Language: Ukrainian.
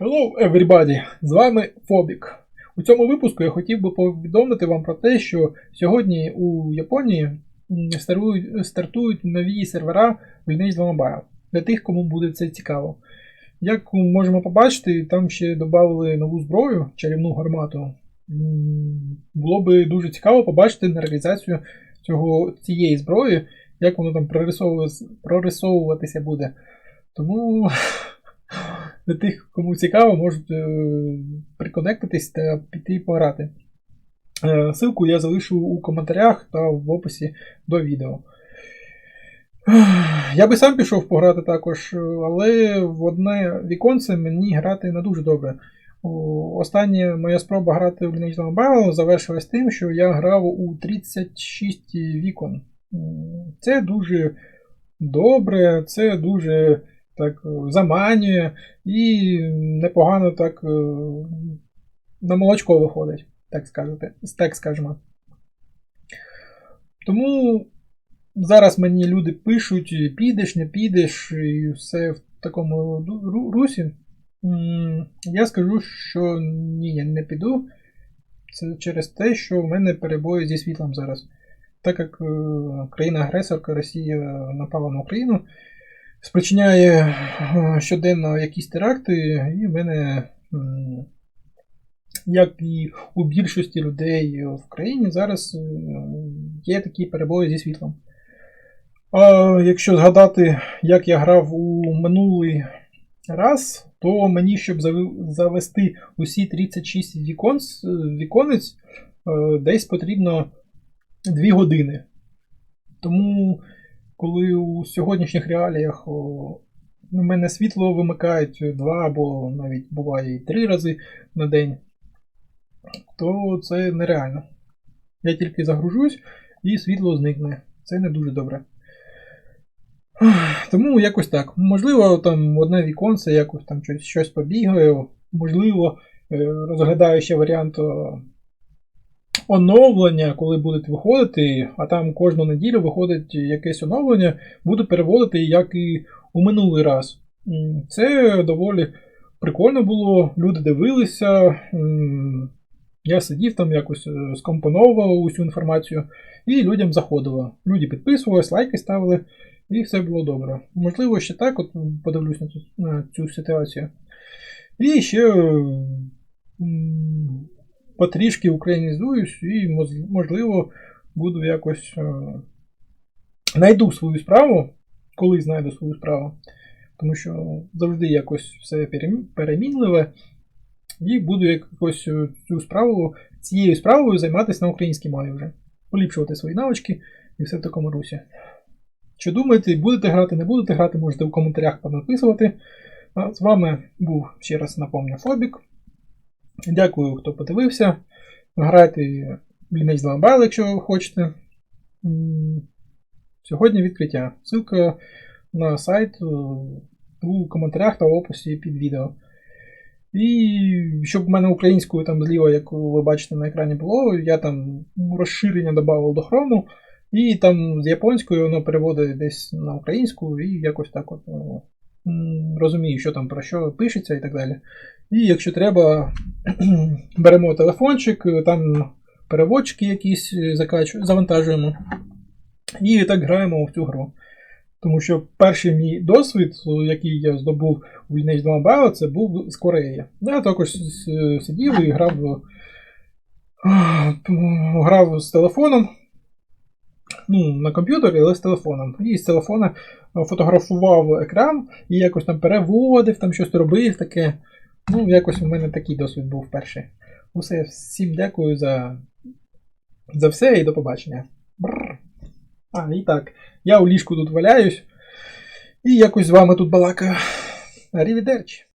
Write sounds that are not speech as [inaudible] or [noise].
Hello everybody! З вами Фобік. У цьому випуску я хотів би повідомити вам про те, що сьогодні у Японії стартують, нові сервера Lineage 2 Mobile. Для тих, кому буде це цікаво. Як можемо побачити, там ще додали нову зброю, чарівну гармату. Було би дуже цікаво побачити на реалізацію цього, цієї зброї, як воно там прорисовуватися буде. Тому для тих, кому цікаво, можуть е, приконектитись та піти пограти. Е, Ссылку я залишу у коментарях та в описі до відео. Я би сам пішов пограти також, е, але в одне віконце мені грати не дуже добре. Остання моя спроба грати в Lineage 2 Mobile завершилась тим, що я грав у 36 вікон. Це дуже добре, це дуже так е, заманює і непогано так е, на молочко виходить, так сказати, так скажемо. Тому зараз мені люди пишуть, підеш, не підеш, і все в такому русі. Я скажу, що ні, я не піду. Це через те, що в мене перебої зі світлом зараз. Так як е, країна-агресорка Росія напала на Україну, спричиняє е, щоденно якісь теракти, і в мене, як і у більшості людей в країні, зараз е, є такі перебої зі світлом. А якщо згадати, як я грав у минулий раз, то мені, щоб завести усі 36 віконць, віконець, е, десь потрібно 2 години. Тому, коли у сьогоднішніх реаліях у мене світло вимикають два або навіть буває і три рази на день, то це нереально. Я тільки загружусь і світло зникне. Це не дуже добре. Тому якось так. Можливо, там одне віконце якось там щось, побігаю. Можливо, е, розглядаю ще варіант оновлення, коли будуть виходити, а там кожну неділю виходить якесь оновлення, буду переводити, як і у минулий раз. Це доволі прикольно було, люди дивилися. Я сидів там якось е, скомпоновував усю інформацію, і людям заходило. Люди підписувались, лайки ставили, і все було добре. Можливо, ще так, от подивлюсь на цю, на цю ситуацію. І ще потрішки українізуюсь і, можливо, буду якось е, знайду свою справу, коли знайду свою справу. Тому що завжди якось все перемінливе. І буду якось е, цю справу, цією справою займатися на українській мові вже. Поліпшувати свої навички і все в такому русі. Що думаєте, будете грати, не будете грати, можете в коментарях понаписувати. З вами був ще раз напомню Фобік. Дякую, хто подивився. Грайте Lineage 2 Mobile, якщо хочете. Сьогодні відкриття. Ссылка на сайт е, у коментарях та в описі під відео. І щоб в мене українською там зліва, як ви бачите на екрані було, я там розширення додав до хрому, і там з японською воно переводить десь на українську, і якось так от е, розумію, що там про що пишеться і так далі. І якщо треба, [clears throat] беремо телефончик, там переводчики якісь закачу- завантажуємо. І так граємо в цю гру. Тому що перший мій досвід, який я здобув у Lineage 2 Mobile, це був з Кореї. Я також сидів і грав, грав з телефоном. Ну, на комп'ютері, але з телефоном. І з телефона фотографував екран і якось там переводив, там щось робив таке. Ну, якось у мене такий досвід був перший. Усе, всім дякую за, за все і до побачення. Бррр. А, і так. Я у ліжку тут валяюсь і якось з вами тут балакаю. Арівідерчі.